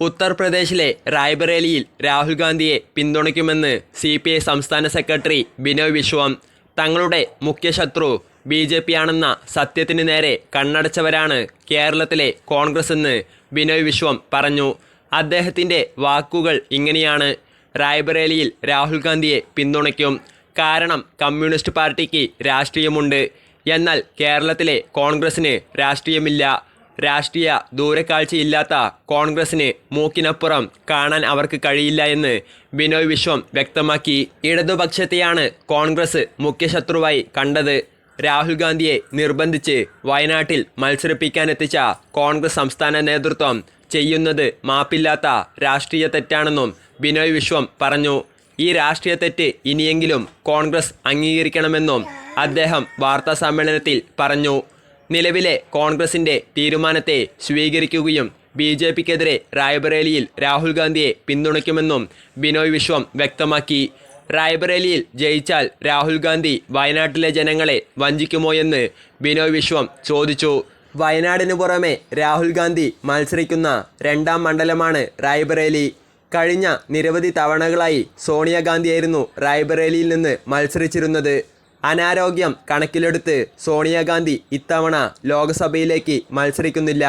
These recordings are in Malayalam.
ഉത്തർപ്രദേശിലെ റായ്ബറേലിയിൽ രാഹുൽ ഗാന്ധിയെ പിന്തുണയ്ക്കുമെന്ന് സി പി ഐ സംസ്ഥാന സെക്രട്ടറി ബിനോയ് വിശ്വം. തങ്ങളുടെ മുഖ്യശത്രു ബി ജെ പി ആണെന്ന സത്യത്തിന് നേരെ കണ്ണടച്ചവരാണ് കേരളത്തിലെ കോൺഗ്രസ് എന്ന് ബിനോയ് വിശ്വം പറഞ്ഞു. അദ്ദേഹത്തിന്റെ വാക്കുകൾ ഇങ്ങനെയാണ്. റായ്ബറേലിയിൽ രാഹുൽ ഗാന്ധിയെ പിന്തുണയ്ക്കും. കാരണം കമ്മ്യൂണിസ്റ്റ് പാർട്ടിക്ക് രാഷ്ട്രീയമുണ്ട്. എന്നാൽ കേരളത്തിലെ കോൺഗ്രസിന് രാഷ്ട്രീയമില്ല. രാഷ്ട്രീയ ദൂരക്കാഴ്ചയില്ലാത്ത കോൺഗ്രസിന് മൂക്കിനപ്പുറം കാണാൻ അവർക്ക് കഴിയില്ല എന്ന് ബിനോയ് വിശ്വം വ്യക്തമാക്കി. ഇടതുപക്ഷത്തെയാണ് കോൺഗ്രസ് മുഖ്യശത്രുവായി കണ്ടത്. രാഹുൽ ഗാന്ധിയെ നിർബന്ധിച്ച് വയനാട്ടിൽ മത്സരിപ്പിക്കാനെത്തിച്ച കോൺഗ്രസ് സംസ്ഥാന നേതൃത്വം ചെയ്യുന്നത് മാപ്പില്ലാത്ത രാഷ്ട്രീയ തെറ്റാണെന്നും ബിനോയ് വിശ്വം പറഞ്ഞു. ഈ രാഷ്ട്രീയ തെറ്റ് ഇനിയെങ്കിലും കോൺഗ്രസ് അംഗീകരിക്കണമെന്നും അദ്ദേഹം വാർത്താ സമ്മേളനത്തിൽ പറഞ്ഞു. നിലവിലെ കോൺഗ്രസിന്റെ തീരുമാനത്തെ സ്വീകരിക്കുകയും ബി ജെ പിക്കെതിരെ റായ്ബറേലിയിൽ രാഹുൽ ഗാന്ധിയെ പിന്തുണയ്ക്കുമെന്നും ബിനോയ് വിശ്വം വ്യക്തമാക്കി. റായ്ബറേലിയിൽ ജയിച്ചാൽ രാഹുൽ ഗാന്ധി വയനാട്ടിലെ ജനങ്ങളെ വഞ്ചിക്കുമോ എന്ന് ബിനോയ് വിശ്വം ചോദിച്ചു. വയനാടിനു പുറമെ രാഹുൽ ഗാന്ധി മത്സരിക്കുന്ന രണ്ടാം മണ്ഡലമാണ് റായ്ബറേലി. കഴിഞ്ഞ നിരവധി തവണകളായി സോണിയാഗാന്ധിയായിരുന്നു റായ്ബറേലിയിൽ നിന്ന് മത്സരിച്ചിരുന്നത്. അനാരോഗ്യം കണക്കിലെടുത്ത് സോണിയാഗാന്ധി ഇത്തവണ ലോക്സഭയിലേക്ക് മത്സരിക്കുന്നില്ല.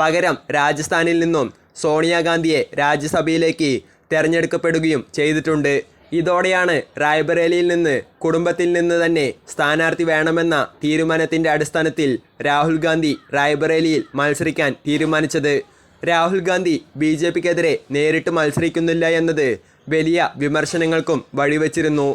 പകരം രാജസ്ഥാനിൽ നിന്നും സോണിയാഗാന്ധിയെ രാജ്യസഭയിലേക്ക് തെരഞ്ഞെടുക്കപ്പെടുകയും ചെയ്തിട്ടുണ്ട്. ഇതോടെയാണ് റായ്ബറേലിയിൽ നിന്ന് കുടുംബത്തിൽ നിന്ന് തന്നെ സ്ഥാനാർത്ഥി വേണമെന്ന തീരുമാനത്തിന്റെ അടിസ്ഥാനത്തിൽ രാഹുൽ ഗാന്ധി റായ്ബറേലിയിൽ മത്സരിക്കാൻ തീരുമാനിച്ചത്. രാഹുൽ ഗാന്ധി ബി ജെ പിക്കെതിരെ നേരിട്ട് മത്സരിക്കുന്നില്ല എന്നത് വലിയ വിമർശനങ്ങൾക്കും വഴിവെച്ചിരുന്നു.